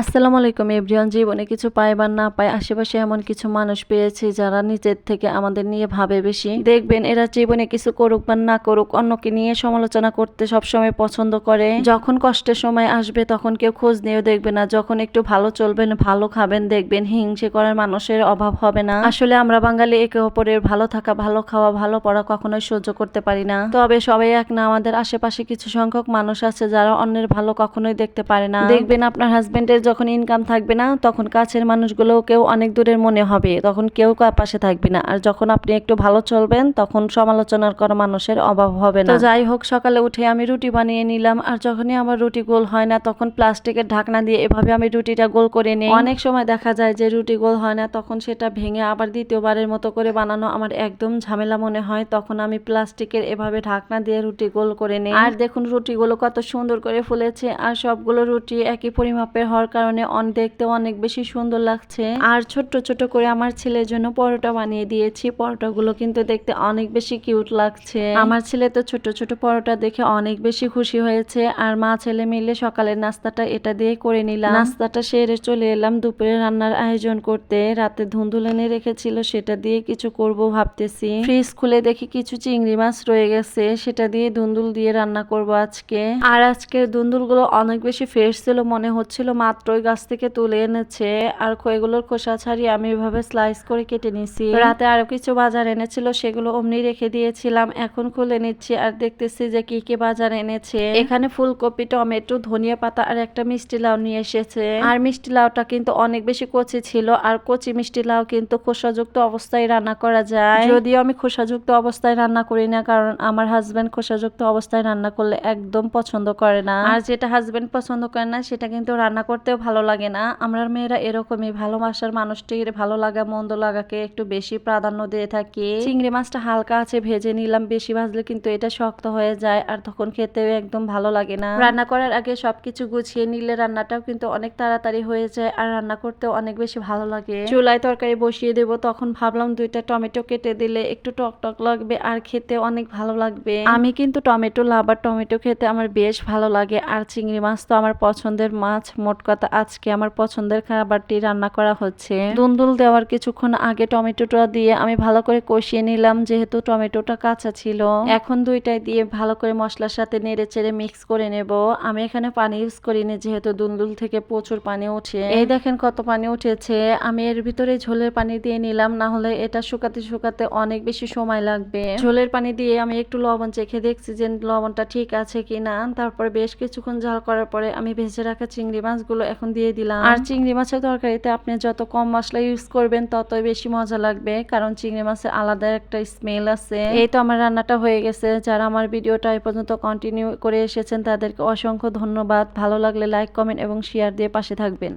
আসসালামু আলাইকুম, এভরিওয়ান। জীবনে কিছু পায় বা না পায় আশেপাশে এমন কিছু মানুষ পেয়েছি যারা নিজের থেকে আমাদের নিয়ে ভাবে বেশি। দেখবেন, এরা জীবনে কিছু করুক বা না করুক, অন্যকে নিয়ে সমালোচনা করতে সবসময় পছন্দ করে। যখন কষ্টের সময় আসবে, তখন কেউ খোঁজ নিয়েও দেখবে না। যখন একটু ভালো চলবেন, ভালো খাবেন, দেখবেন হিংসে করার মানুষের অভাব হবে না। আসলে আমরা বাঙালি একে অপরের ভালো থাকা, ভালো খাওয়া, ভালো পড়া কখনোই সহ্য করতে পারি না। তবে সবাই এক না, আমাদের আশেপাশে কিছু সংখ্যক মানুষ আছে যারা অন্যের ভালো কখনোই দেখতে পারে না। দেখবেন, আপনার হাজবেন্ডের যখন ইনকাম থাকবে না তখন কাছের মানুষগুলো কেউ অনেক দূরের মনে হবে তখন কেউ কার পাশে থাকবে না। আর যখন আপনি একটু ভালো চলবেন তখন সমালোচনার করা মানুষের অভাব হবে না। যাই হোক সকালে উঠে আমি রুটি বানিয়ে নিলাম আর যখনই আমার রুটি গোল হয় না তখন প্লাস্টিকের ঢাকনা দিয়ে এভাবে আমি রুটিটা গোল করে নিই। অনেক সময় দেখা যায় যে রুটি গোল হয় না তখন সেটা ভেঙে আবার দ্বিতীয়বারের মতো করে বানানো আমার একদম ঝামেলা মনে হয় তখন আমি প্লাস্টিকের এভাবে ঢাকনা দিয়ে রুটি গোল করে নিই। আর দেখুন রুটিগুলো কত সুন্দর করে ফুলেছে আর সবগুলো রুটি একই পরিমাপের হওয়ার কারণে দেখতে অনেক বেশি সুন্দর লাগছে। আর ছোট্ট ছোট করে আমার ছেলের জন্য পরোটা বানিয়ে দিয়েছি। পরোটাগুলো কিন্তু দেখতে অনেক বেশি কিউট লাগছে। আমার ছেলে তো ছোট ছোট পরোটা দেখে অনেক বেশি খুশি হয়েছে। আর মা ছেলে মিলে সকালের নাস্তাটা এটা দিয়ে করে নিলাম। নাস্তাটা সেরে চলে এলাম দুপুরে রান্নার আয়োজন করতে। রাতে ধুন্দুল এনে রেখেছিল, সেটা দিয়ে কিছু করব ভাবতেছি। ফ্রিজ খুলে দেখি কিছু চিংড়ি মাছ রয়ে গেছে, সেটা দিয়ে ধুন্দুল দিয়ে রান্না করব আজকে। আর আজকের ধুন্দুলগুলো অনেক বেশি ফ্রেশ ছিল, মনে হচ্ছিল মাত্রই গাছ থেকে তুলে এনেছে। আর এগুলোর খোসা ছাড়িয়ে আমি এভাবে স্লাইস করে কেটে নিছি। রাতে আরও কিছু বাজার এনেছিল, সেগুলো অমনি রেখে দিয়েছিলাম। এখন খুলে নিচ্ছি আর দেখতেছি যে কি কি বাজার এনেছে। এখানে ফুলকপি, টমেটো, ধনিয়া পাতা আর একটা মিষ্টি লাউ নিয়ে এসেছে। আর মিষ্টি লাউটা কিন্তু অনেক বেশি কচি ছিল। আর কচি মিষ্টি লাউ কিন্তু খোসাযুক্ত অবস্থায় রান্না করা যায়। যদিও আমি খোসাযুক্ত অবস্থায় রান্না করি না, কারণ আমার হাজবেন্ড খোসাযুক্ত অবস্থায় রান্না করলে একদম পছন্দ করে না। আর যেটা হাজবেন্ড পছন্দ করে না, সেটা কিন্তু রান্না করতেও ভালো লাগে না। আমরা মেয়েরা এরকমই ভালোবাসার মানুষটির ভালো লাগা, মন্দ লাগাকে একটু বেশি প্রাধান্য দিয়ে থাকি। চিংড়ি মাছটা হালকা আছে, ভেজে নিলাম, বেশি ভাজলে কিন্তু এটা শক্ত হয়ে যায় আর তখন খেতেও একদম ভালো লাগে না। রান্না করার আগে সবকিছু গুছিয়ে নিলে রান্নাটাও কিন্তু অনেক তাড়াতাড়ি হয়ে যায় আর রান্না করতেও অনেক বেশি ভালো লাগে। চুলায় তরকারি বসিয়ে দেবো, তখন ভাবলাম দুইটা টমেটো কেটে দিলে একটু টক টক লাগবে আর খেতে অনেক ভালো লাগবে। আমি কিন্তু টমেটো লাভার টমেটো খেতে আমার বেশ ভালো লাগে আর চিংড়ি মাছ তো আমার পছন্দের মাছ, মোট কথা আজকে আমার পছন্দের খাবারটি রান্না করা হচ্ছে। দুন্দুল দেওয়ার কিছুক্ষণ আগে টমেটোটা দিয়ে আমি ভালো করে কষিয়ে নিলাম, যেহেতু টমেটোটা কাঁচা ছিল। এখন দুইটাই দিয়ে ভালো করে মশলার সাথে নেড়ে চেড়ে মিক্স করে নেব। আমি এখানে পানি ইউজ করিনি, যেহেতু দুন্দুল থেকে প্রচুর পানি উঠে এই দেখেন কত পানি উঠেছে। আমি এর ভিতরে ঝোলের পানি দিয়ে নিলাম, না হলে এটা শুকাতে শুকাতে অনেক বেশি সময় লাগবে। ঝোলের পানি দিয়ে আমি একটু লবণ চেখে দেখছি যে লবণটা ঠিক আছে কিনা। তারপরে বেশ কিছুক্ষণ ঝাল করার পরে আমি ভেজে রাখা চিংড়ি মাছগুলো এখন দিয়ে দিলাম। আর চিংড়ি মাছের তরকারিতে আপনি যত কম মশলা ইউজ করবেন ততই বেশি মজা লাগবে। কারণ চিংড়ি মাছের আলাদা একটা স্মেল আছে। এই তো আমার রান্নাটা হয়ে গেছে। যারা আমার ভিডিওটা এই পর্যন্ত কন্টিনিউ করে এসেছেন তাদেরকে অসংখ্য ধন্যবাদ। ভালো লাগলে লাইক কমেন্ট এবং শেয়ার দিয়ে পাশে থাকবেন।